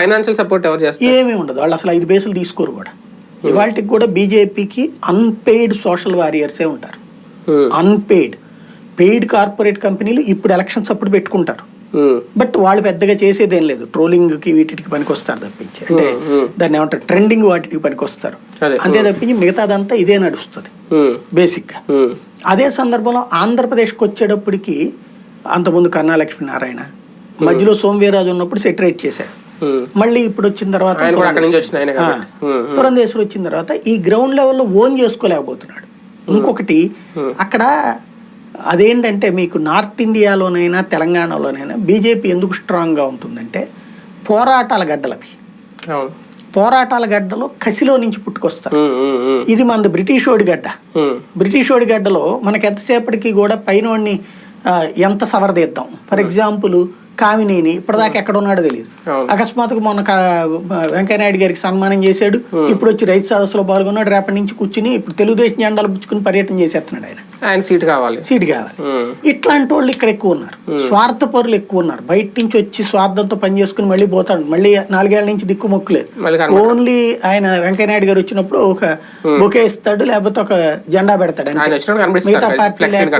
Financial support ఎవరు చేస్తారు ఏమీ ఉండదు వాళ్ళు అసలు ఐదు బేసులు తీసుకోరు కూడా ఇవాళకి కూడా బీజేపీకి అన్పెయిడ్ సోషల్ వారియర్సే ఉంటారు Hmm. అన్పెయిడ్ పెయిడ్ కార్పొరేట్ కంపెనీలు ఇప్పుడు ఎలక్షన్స్ అప్పుడు పెట్టుకుంటారు Hmm. బట్ వాళ్ళు పెద్దగా చేసేదేం లేదు ట్రోలింగ్కి వీటికి పనికొస్తారు తప్పించి అంటే Hmm. దాన్ని ఏమంటారు ట్రెండింగ్ వాటికి పనికొస్తారు. అంతే తప్పించి మిగతాదంతా ఇదే నడుస్తుంది Hmm. బేసిక్గా Hmm. అదే సందర్భంలో ఆంధ్రప్రదేశ్కి వచ్చేటప్పటికి అంతకుముందు కన్నా లక్ష్మీనారాయణ మధ్యలో సోమవీరాజు ఉన్నప్పుడు సెటరేట్ చేశారు Hmm. మళ్ళీ ఇప్పుడు వచ్చిన తర్వాత. పురంధేశ్వరి వచ్చిన తర్వాత ఈ గ్రౌండ్ లెవెల్లో ఓన్ చేసుకోలేకపోతున్నాడు. ఇంకొకటి అక్కడ అదేంటంటే మీకు నార్త్ ఇండియాలోనైనా తెలంగాణలోనైనా బీజేపీ ఎందుకు స్ట్రాంగ్గా ఉంటుందంటే పోరాటాల గడ్డలవి పోరాటాల గడ్డలో కసిలో నుంచి పుట్టుకొస్తారు. ఇది మనది బ్రిటిష్ ఓడి గడ్డ. బ్రిటిష్ ఓడి గడ్డలో మనకి ఎంతసేపటికి కూడా ఆ, ఎంత సవరదీద్దాం ఫర్ ఎగ్జాంపుల్ కామినేని ఇప్పటిదాకా ఎక్కడ ఉన్నాడో తెలియదు. అకస్మాత్తుగా మొన్న వెంకయ్యనాయుడు గారికి సన్మానం చేశాడు. ఇప్పుడు వచ్చి రైతు సదస్సులో పాల్గొన్నాడు. రేపటి నుంచి కూర్చుని ఇప్పుడు తెలుగుదేశం జెండాలు పుచ్చుకుని పర్యటన చేసేస్తున్నాడు ఆయన. ఆయన సీట్ కావాలి. సీట్ కావాలి. Hmm. ఇట్లాంటి వాళ్ళు ఇక్కడ ఎక్కువ ఉన్నారు. స్వార్థపరులు ఎక్కువ ఉన్నారు. బయట నుంచి వచ్చి స్వార్థంతో పని చేసుకుని మళ్ళీ పోతాడు. మళ్ళీ నాలుగేళ్ళ నుంచి దిక్కు మొక్కులేదు. ఓన్లీ ఆయన వెంకయ్యనాయుడు గారు వచ్చినప్పుడు ఒక బొకే ఇస్తాడు లేకపోతే ఒక జెండా పెడతాడు మిగతా ఫ్లెక్సీలు